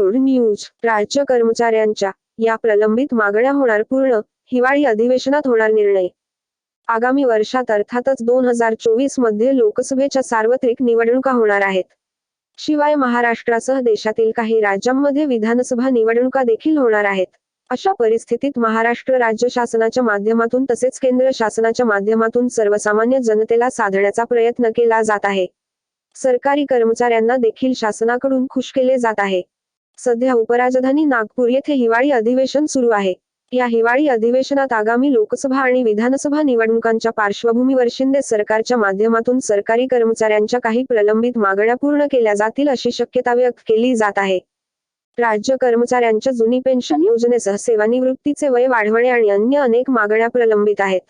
Good news. राज्य कर्मचाऱ्यांच्या या प्रलंबित मागण्या होणार पूर्ण हिवाळी अधिवेशनात होणार निर्णय. आगामी वर्षात अर्थातच दोन हजार चोवीसमध्ये लोकसभेच्या सार्वत्रिक निवडणुका होणार आहेत. शिवाय महाराष्ट्रासह देशातील काही राज्यांमध्ये विधानसभा निवडणुका देखील होणार आहेत. अशा परिस्थितीत महाराष्ट्र राज्य शासनाच्या माध्यमातून तसेच केंद्र शासनाच्या माध्यमातून सर्वसामान्य जनतेला साधण्याचा प्रयत्न केला जात आहे. सरकारी कर्मचाऱ्यांना देखील शासनाकडून खुश केले जात आहे. सध्या उपराजधानी नागपूर येथे हिवाळी अधिवेशन सुरू आहे. या हिवाळी अधिवेशनात आगामी लोकसभा आणि विधानसभा निवडणुकांच्या पार्श्वभूमीवर शिंदे सरकारच्या माध्यमातून सरकारी कर्मचाऱ्यांच्या काही प्रलंबित मागण्या पूर्ण केल्या जातील अशी शक्यता व्यक्त केली जात आहे. राज्य कर्मचाऱ्यांच्या जुनी पेन्शन योजनेसह सेवानिवृत्तीचे वय वाढवणे आणि अन्य अनेक मागण्या प्रलंबित आहेत.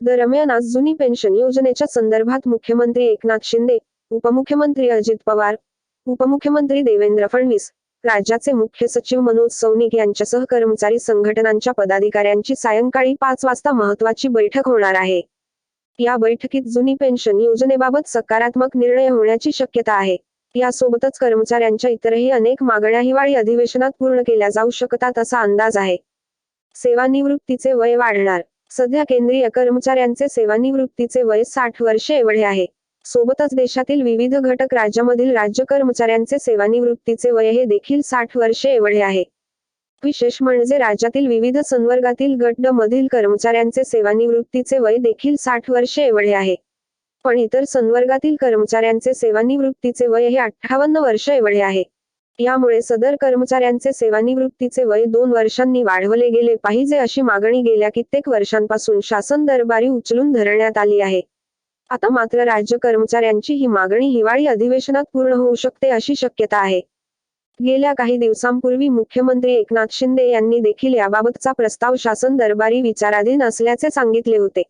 दरम्यान आज जुनी पेन्शन योजनेच्या संदर्भात मुख्यमंत्री एकनाथ शिंदे उपमुख्यमंत्री अजित पवार उपमुख्यमंत्री देवेंद्र फडणवीस राज्याचे मुख्य सचिव मनोज सौनिक यांच्यासह कर्मचारी संघटनांच्या पदाधिकाऱ्यांची सायंकाळी पाच वाजता महत्वाची बैठक होणार आहे. या बैठकीत जुनी पेन्शन योजनेबाबत सकारात्मक निर्णय होण्याची शक्यता आहे. यासोबतच कर्मचाऱ्यांच्या इतरही अनेक मागण्या हिवाळी अधिवेशनात पूर्ण केल्या जाऊ शकतात असा अंदाज आहे. सेवानिवृत्तीचे वय वाढणार. सध्या केंद्रीय कर्मचाऱ्यांचे सेवानिवृत्तीचे वय साठ वर्षे एवढे आहे. सोबतच देशातील विविध घटक राज्यामधील राज्य कर्मचाऱ्यांचे सेवानिवृत्तीचे वय हे देखील साठ वर्षे एवढे आहे. विशेष म्हणजे राज्यातील विविध संवर्गातील गट मधील कर्मचाऱ्यांचे सेवानिवृत्तीचे वय देखील साठ वर्षे एवढे आहे. पण इतर संवर्गातील कर्मचाऱ्यांचे सेवानिवृत्तीचे वय हे अठ्ठावन्न वर्ष एवढे आहे. यामुळे सदर कर्मचाऱ्यांचे सेवानिवृत्तीचे वय दोन वर्षांनी वाढवले गेले पाहिजे अशी मागणी गेल्या कित्येक वर्षांपासून शासन दरबारी उचलून धरण्यात आली आहे. आता मात्र राज्य कर्मचाऱ्यांची ही मागणी हिवाळी अधिवेशनात पूर्ण होऊ शकते अशी शक्यता आहे. गेल्या काही दिवसांपूर्वी मुख्यमंत्री एकनाथ शिंदे यांनी देखील याबाबतचा प्रस्ताव शासन दरबारी विचाराधीन असल्याचे सांगितले होते.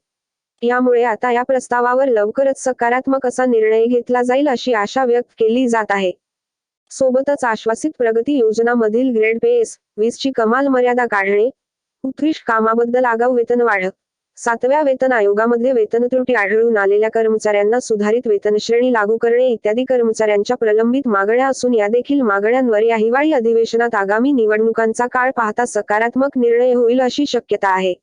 यामुळे आता या प्रस्तावावर लवकरच सकारात्मक असा निर्णय घेतला जाईल अशी आशा व्यक्त केली जात आहे. सोबतच आश्वासित प्रगती योजनामधील ग्रेड पेस वीसची कमाल मर्यादा काढणे उत्कृष्ट कामाबद्दल आगाऊ वेतन वाढ सातव्या वेतन आयोगामध्ये वेतन त्रुटी आढळून आलेल्या कर्मचाऱ्यांना सुधारित वेतन श्रेणी लागू करणे इत्यादी कर्मचाऱ्यांच्या प्रलंबित मागण्या असून या देखील मागण्यांवर या हिवाळी अधिवेशनात आगामी निवडणुकांचा काळ पाहता सकारात्मक निर्णय होईल अशी शक्यता आहे.